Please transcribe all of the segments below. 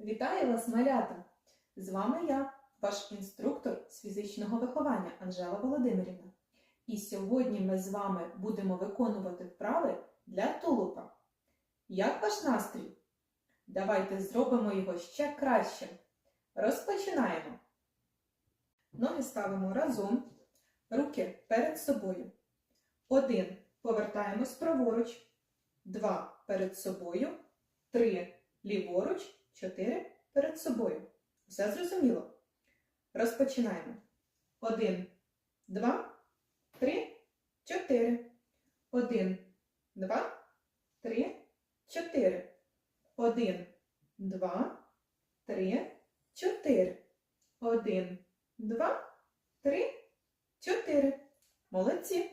Вітаю вас, малята! З вами я, ваш інструктор з фізичного виховання Анжела Володимирівна. І сьогодні ми з вами будемо виконувати вправи для тулупа. Як ваш настрій? Давайте зробимо його ще кращим. Розпочинаємо. Ноги ставимо разом, руки перед собою. Один. Повертаємось праворуч. Два перед собою. Три ліворуч. Чотири перед собою. Все зрозуміло? Розпочинаємо. Один, два, три, чотири. Один, два, три, чотири. Один, два, три, чотири. Один, два, три, чотири. Молодці.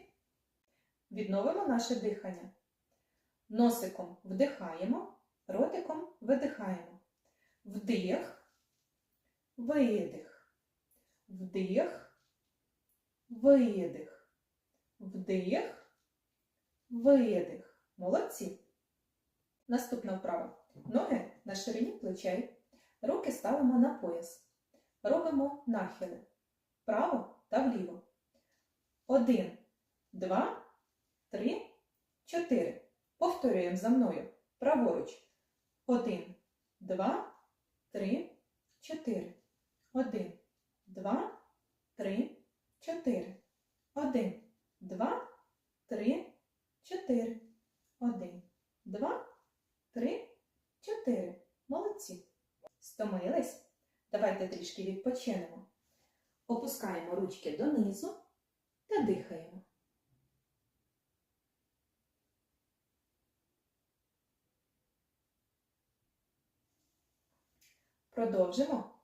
Відновимо наше дихання. Носиком вдихаємо, ротиком видихаємо. Вдих, видих, вдих, видих, вдих, видих. Молодці. Наступна вправа. Ноги на ширині плечей. Руки ставимо на пояс. Робимо нахили. Вправо та вліво. Один, два, три, чотири. Повторюємо за мною. Праворуч. Один, два, три, чотири. Один, два, три, чотири. Один, два, три, чотири. Один, два, три, чотири. Молодці. Стомились? Давайте трішки відпочинемо. Опускаємо ручки донизу та дихаємо. Продовжимо.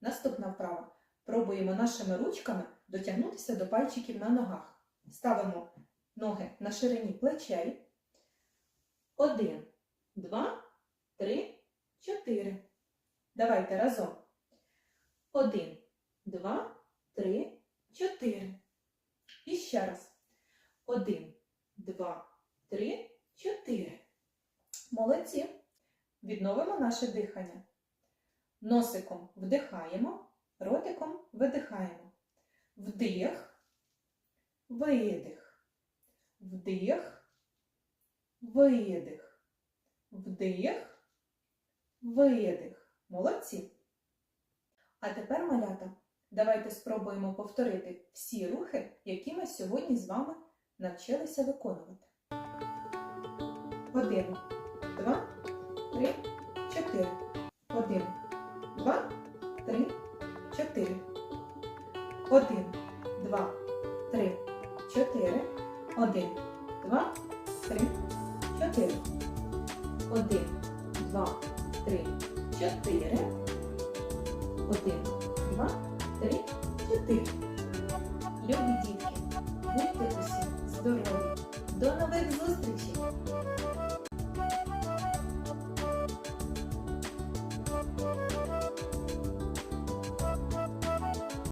Наступна вправа. Пробуємо нашими ручками дотягнутися до пальчиків на ногах. Ставимо ноги на ширині плечей. Один, два, три, чотири. Давайте разом. Один, два, три, чотири. І ще раз. Один, два, три, чотири. Молодці. Відновимо наше дихання. Носиком вдихаємо, ротиком видихаємо. Вдих, видих, вдих, видих, вдих, видих. Молодці. А тепер, малята, давайте спробуємо повторити всі рухи, які ми сьогодні з вами навчилися виконувати. Один, два, три, чотири. Один, два, три, чотири. Один, два, три, чотири. Один, два, три, чотири. Один, два, три, чотири. Один, два, три, чотири. Любі дітки, будьте усі здорові. До нових зустрічей!